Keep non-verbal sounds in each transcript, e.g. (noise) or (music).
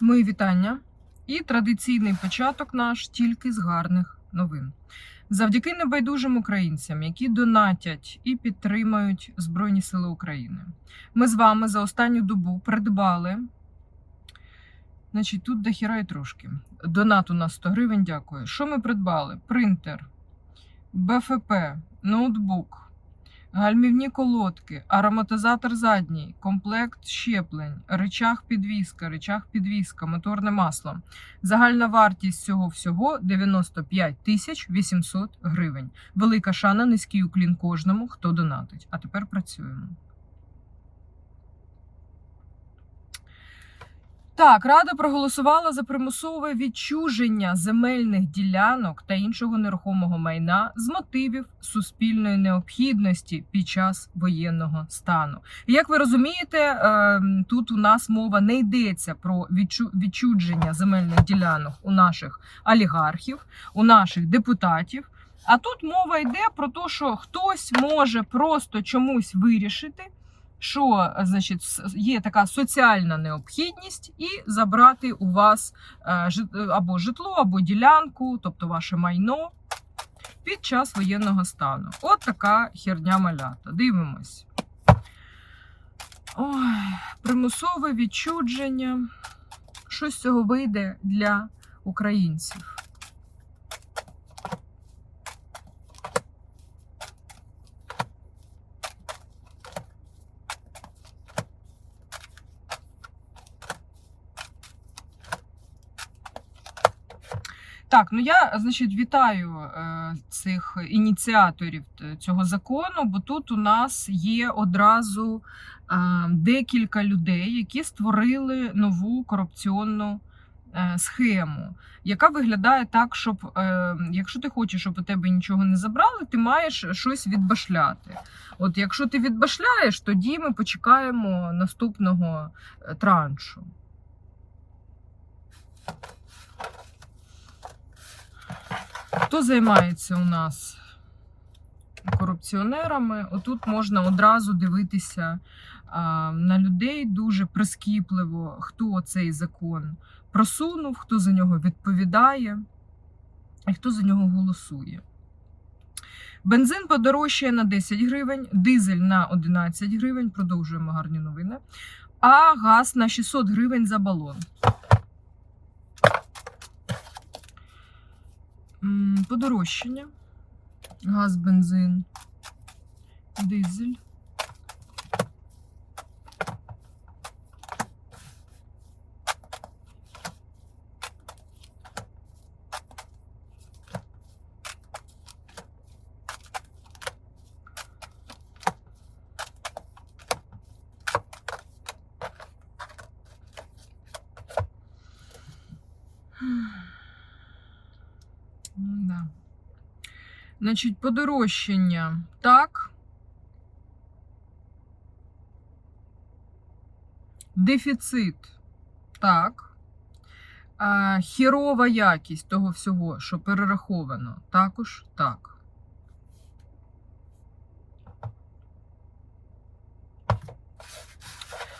Мої вітання і традиційний початок наш тільки з гарних новин. Завдяки небайдужим українцям, які донатять і підтримують Збройні Сили України. Ми з вами за останню добу придбали. Значить, тут дохіра і трошки. Донат у нас 100 гривень, дякую. Що ми придбали? Принтер, БФП, ноутбук, гальмівні колодки, ароматизатор задній, комплект щеплень, речах підвіска, речах підвіска, моторне масло. Загальна вартість цього всього 95 тисяч 800 гривень. Велика шана, низький уклін кожному, хто донатить. А тепер працюємо. Так, Рада проголосувала за примусове відчуження земельних ділянок та іншого нерухомого майна з мотивів суспільної необхідності під час воєнного стану. Як ви розумієте, е, тут у нас мова не йдеться про відчу- відчудження земельних ділянок у наших олігархів, у наших депутатів. А тут мова йде про те, що хтось може просто чомусь вирішити що значить, є така соціальна необхідність, і забрати у вас е, або житло, або ділянку, тобто ваше майно під час воєнного стану. От така херня малята. Дивимось. Ой, примусове відчудження. Що з цього вийде для українців? Так, ну я значить вітаю е, цих ініціаторів цього закону, бо тут у нас є одразу е, декілька людей, які створили нову корупціонну е, схему, яка виглядає так, щоб е, якщо ти хочеш, щоб у тебе нічого не забрали, ти маєш щось відбашляти. От якщо ти відбашляєш, тоді ми почекаємо наступного е, траншу. Хто займається у нас корупціонерами? Отут можна одразу дивитися а, на людей дуже прискіпливо, хто цей закон просунув, хто за нього відповідає і хто за нього голосує. Бензин подорожчає на 10 гривень, дизель на 11 гривень, продовжуємо гарні новини, а газ на 600 гривень за балон. Подорожчання. Газ, бензин, дизель. Да. Значить, подорожчання. Так. Дефіцит. Так. Хірова якість того всього, що перераховано. Також так.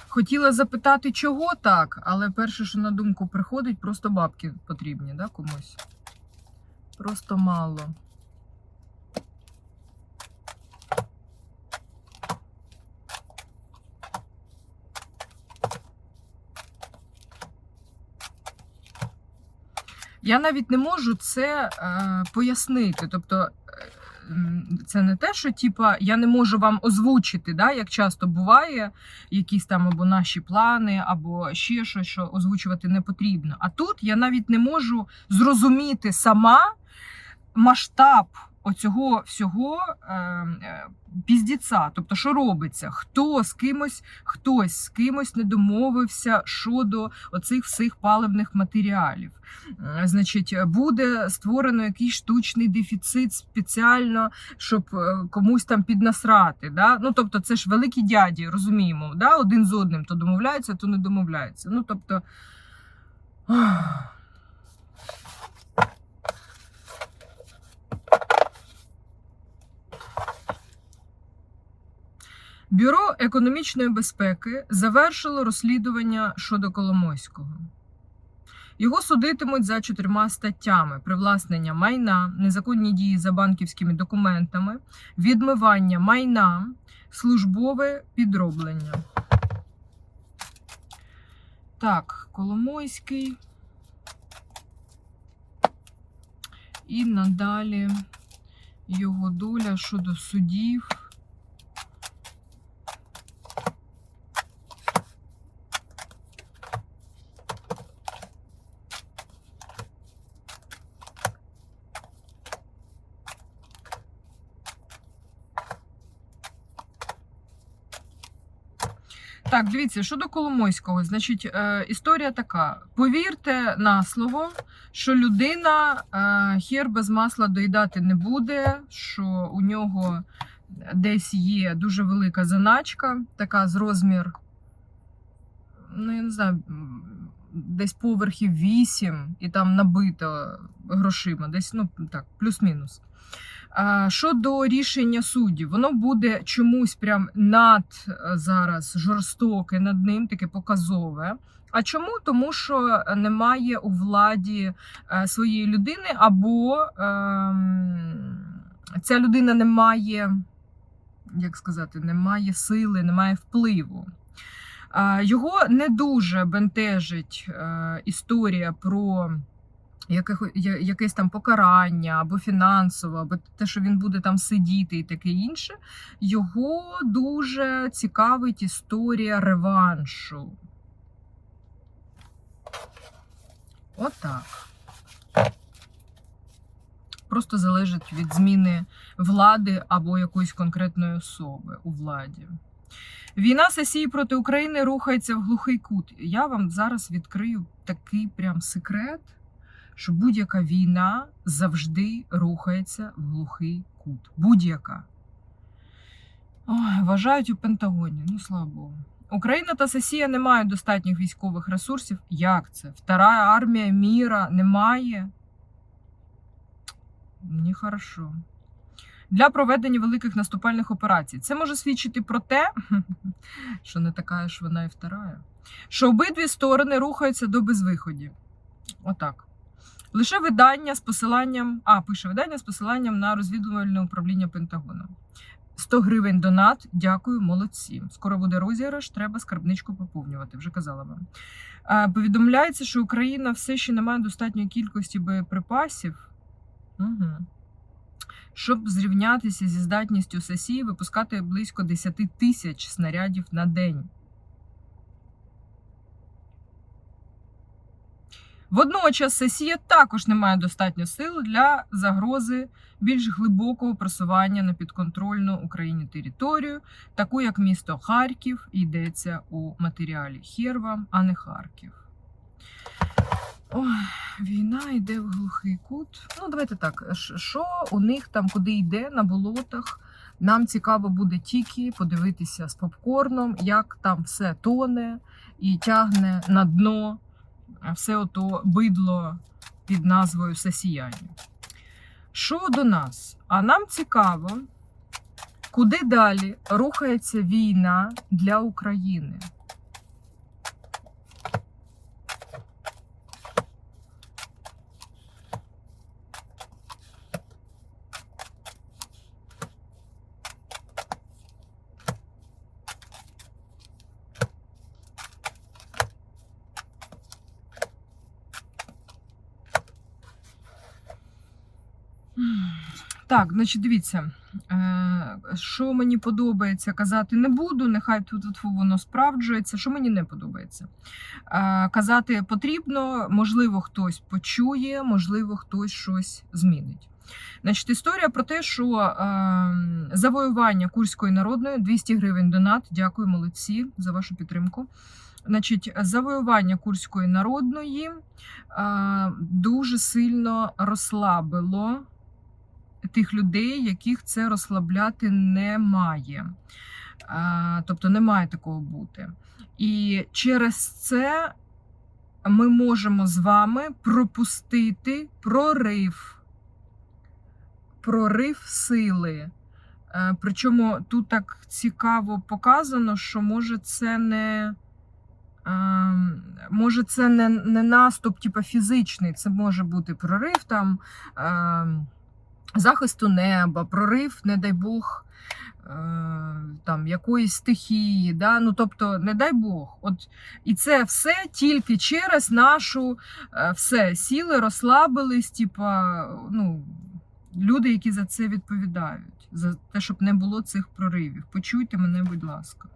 Хотіла запитати, чого так, але перше, що на думку приходить, просто бабки потрібні, да, комусь. Просто мало. Я навіть не можу це е, пояснити. Тобто, е, це не те, що типа я не можу вам озвучити, да, як часто буває, якісь там або наші плани, або ще щось, що озвучувати не потрібно. А тут я навіть не можу зрозуміти сама масштаб оцього всього е, е, піздіця. Тобто, що робиться? Хто з кимось, хтось з кимось не домовився щодо оцих всіх паливних матеріалів. Е, Значить, буде створено якийсь штучний дефіцит спеціально, щоб е, комусь там піднасрати. Да? Ну, тобто, це ж великі дяді, розуміємо, да? один з одним то домовляються, то не домовляються. Ну, тобто. Бюро економічної безпеки завершило розслідування щодо Коломойського. Його судитимуть за чотирма статтями: привласнення майна, незаконні дії за банківськими документами, відмивання майна, службове підроблення. Так, Коломойський. І надалі його доля щодо судів. Так, дивіться, щодо Коломойського, значить, е, історія така: повірте на слово, що людина е, хер без масла доїдати не буде, що у нього десь є дуже велика заначка, така з розмір, ну я не знаю, десь поверхів 8, і там набито грошима, десь, ну так, плюс-мінус. Щодо рішення суддів, воно буде чомусь прям над е, зараз жорстоке над ним, таке показове. А чому? Тому що немає у владі е, своєї людини, або ем, ця людина не має, як сказати, не має сили, не має впливу. Е, Його не дуже бентежить е, історія про яких, я- якесь там покарання або фінансове, або те, що він буде там сидіти і таке інше. Його дуже цікавить історія реваншу. Отак. Просто залежить від зміни влади або якоїсь конкретної особи у владі. Війна Сесії проти України рухається в глухий кут. Я вам зараз відкрию такий прям секрет, що будь-яка війна завжди рухається в глухий кут. Будь-яка. Вважають у Пентагоні. Ну, слава Богу. Україна та Сесія не мають достатніх військових ресурсів. Як це? Втора армія міра немає. Нехорошо. Для проведення великих наступальних операцій. Це може свідчити про те, (laughs) що не така ж вона і вторая, що обидві сторони рухаються до безвиході. Отак. Лише видання з посиланням, а пише видання з посиланням на розвідувальне управління Пентагону. 100 гривень донат. Дякую, молодці. Скоро буде розіграш, треба скарбничку поповнювати, вже казала вам. Повідомляється, що Україна все ще не має достатньої кількості боєприпасів. Угу. Щоб зрівнятися зі здатністю Сесії випускати близько 10 тисяч снарядів на день. Водночас Сесія також не має достатньо сил для загрози більш глибокого просування на підконтрольну Україні територію, таку як місто Харків, йдеться у матеріалі Хєрва, а не Харків. Ой, війна йде в глухий кут. Ну, давайте так. Що у них там, куди йде на болотах? Нам цікаво буде тільки подивитися з попкорном, як там все тоне і тягне на дно все ото бидло під назвою Сасіяні. Що до нас? А нам цікаво, куди далі рухається війна для України. Так, значить, дивіться, е, що мені подобається казати не буду, нехай тут, воно справджується. Що мені не подобається? Е, Казати потрібно, можливо, хтось почує, можливо, хтось щось змінить. Значить, історія про те, що е, завоювання Курської народної 200 гривень донат. Дякую, молодці за вашу підтримку. Значить, завоювання Курської народної е, дуже сильно розслабило тих людей, яких це розслабляти немає. А, Тобто не має такого бути. І через це ми можемо з вами пропустити прорив, прорив сили. Е, Причому тут так цікаво показано, що може це не Ем, може, це не, не наступ, типу, фізичний, це може бути прорив там ем, захисту неба, прорив, не дай Бог, е, там, якоїсь стихії. Да? Ну, тобто, не дай Бог. От, і це все тільки через нашу е, все, сіли, розслабились, типа, ну, люди, які за це відповідають, за те, щоб не було цих проривів. Почуйте мене, будь ласка.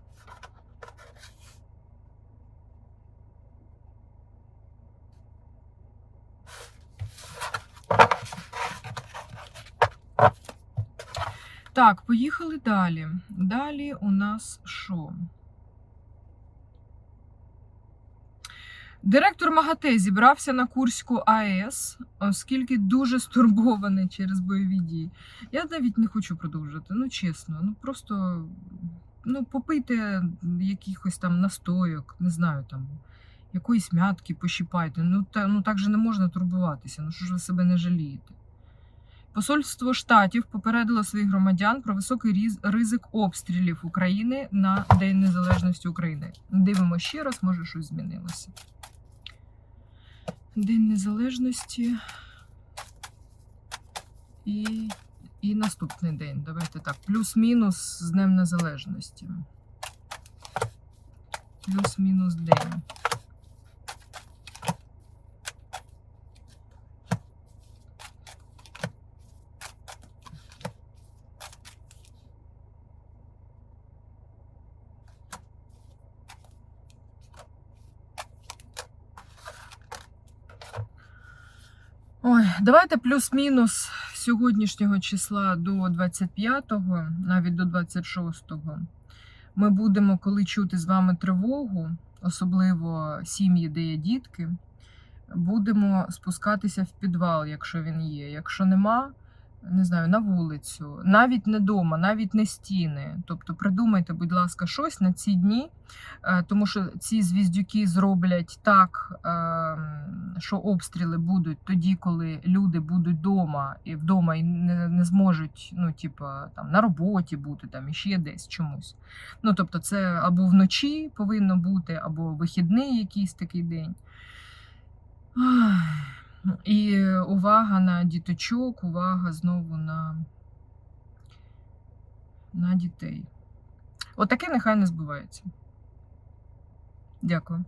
Так, поїхали далі. Далі у нас що? Директор МАГАТЕ зібрався на Курську АЕС, оскільки дуже стурбований через бойові дії. Я навіть не хочу продовжувати, ну чесно, ну просто ну, попийте якихось там настойок, не знаю, там, якоїсь м'ятки пощіпайте. Ну, та, ну так же не можна турбуватися, ну що ж ви себе не жалієте. Посольство штатів попередило своїх громадян про високий ризик обстрілів України на День Незалежності України. Дивимося ще раз, може щось змінилося. День Незалежності і, і наступний день. Давайте так. Плюс-мінус з Днем Незалежності. Плюс-мінус день. Ой, давайте плюс-мінус сьогоднішнього числа до 25-го, навіть до 26-го. Ми будемо, коли чути з вами тривогу, особливо сім'ї, де є дітки, будемо спускатися в підвал, якщо він є. Якщо нема, не знаю, на вулицю, навіть не дома, навіть не стіни. Тобто придумайте, будь ласка, щось на ці дні, е, тому що ці звіздюки зроблять так, е, що обстріли будуть тоді, коли люди будуть вдома і вдома і не, не зможуть, ну, типа, там на роботі бути, там і ще десь чомусь. Ну, тобто, це або вночі повинно бути, або вихідний якийсь такий день. Ах. І увага на діточок, увага знову на, на дітей. Отаке нехай не збувається. Дякую.